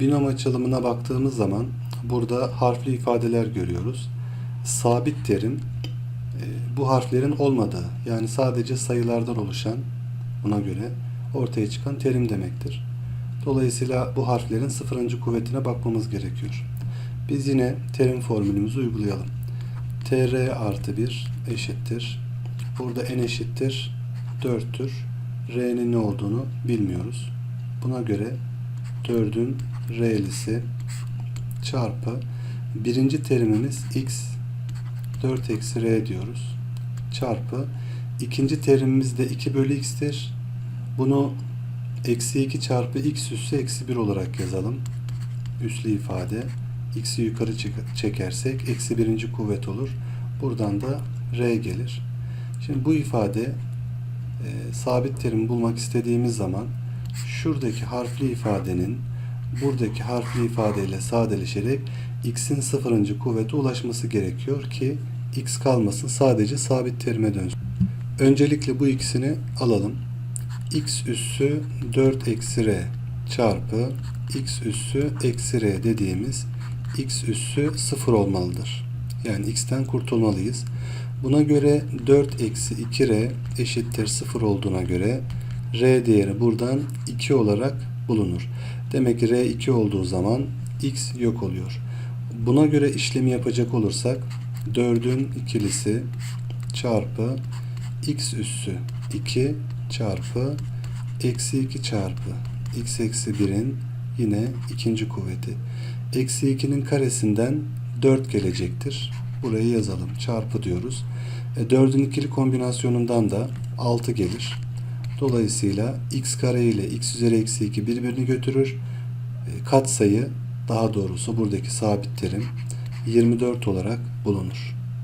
Binom açılımına baktığımız zaman burada harfli ifadeler görüyoruz. Sabit terim e, bu harflerin olmadığı yani sadece sayılardan oluşan buna göre ortaya çıkan terim demektir. Dolayısıyla bu harflerin sıfırıncı kuvvetine bakmamız gerekiyor. Biz yine terim formülümüzü uygulayalım. tr artı 1 eşittir. Burada n eşittir 4'tür. r'nin ne olduğunu bilmiyoruz. Buna göre 4'ün r'lisi çarpı birinci terimimiz x 4 eksi r diyoruz. Çarpı ikinci terimimiz de 2 bölü x'tir. Bunu eksi 2 çarpı x üssü eksi 1 olarak yazalım. Üslü ifade. x'i yukarı çek- çekersek eksi birinci kuvvet olur. Buradan da r gelir. Şimdi bu ifade e, sabit terim bulmak istediğimiz zaman şuradaki harfli ifadenin buradaki harfli ifadeyle sadeleşerek x'in sıfırıncı kuvvete ulaşması gerekiyor ki x kalmasın sadece sabit terime dönsün. Öncelikle bu ikisini alalım. x üssü 4 eksi r çarpı x üssü eksi r dediğimiz x üssü 0 olmalıdır. Yani x'ten kurtulmalıyız. Buna göre 4 eksi 2r eşittir 0 olduğuna göre r değeri buradan 2 olarak bulunur. Demek ki r 2 olduğu zaman x yok oluyor. Buna göre işlemi yapacak olursak 4'ün ikilisi çarpı x üssü 2 çarpı eksi 2 çarpı x eksi 1'in yine ikinci kuvveti. Eksi 2'nin karesinden 4 gelecektir. Burayı yazalım. Çarpı diyoruz. E, 4'ün ikili kombinasyonundan da 6 gelir. Dolayısıyla x kare ile x üzeri eksi 2 birbirini götürür. E, katsayı daha doğrusu buradaki sabit terim 24 olarak bulunur.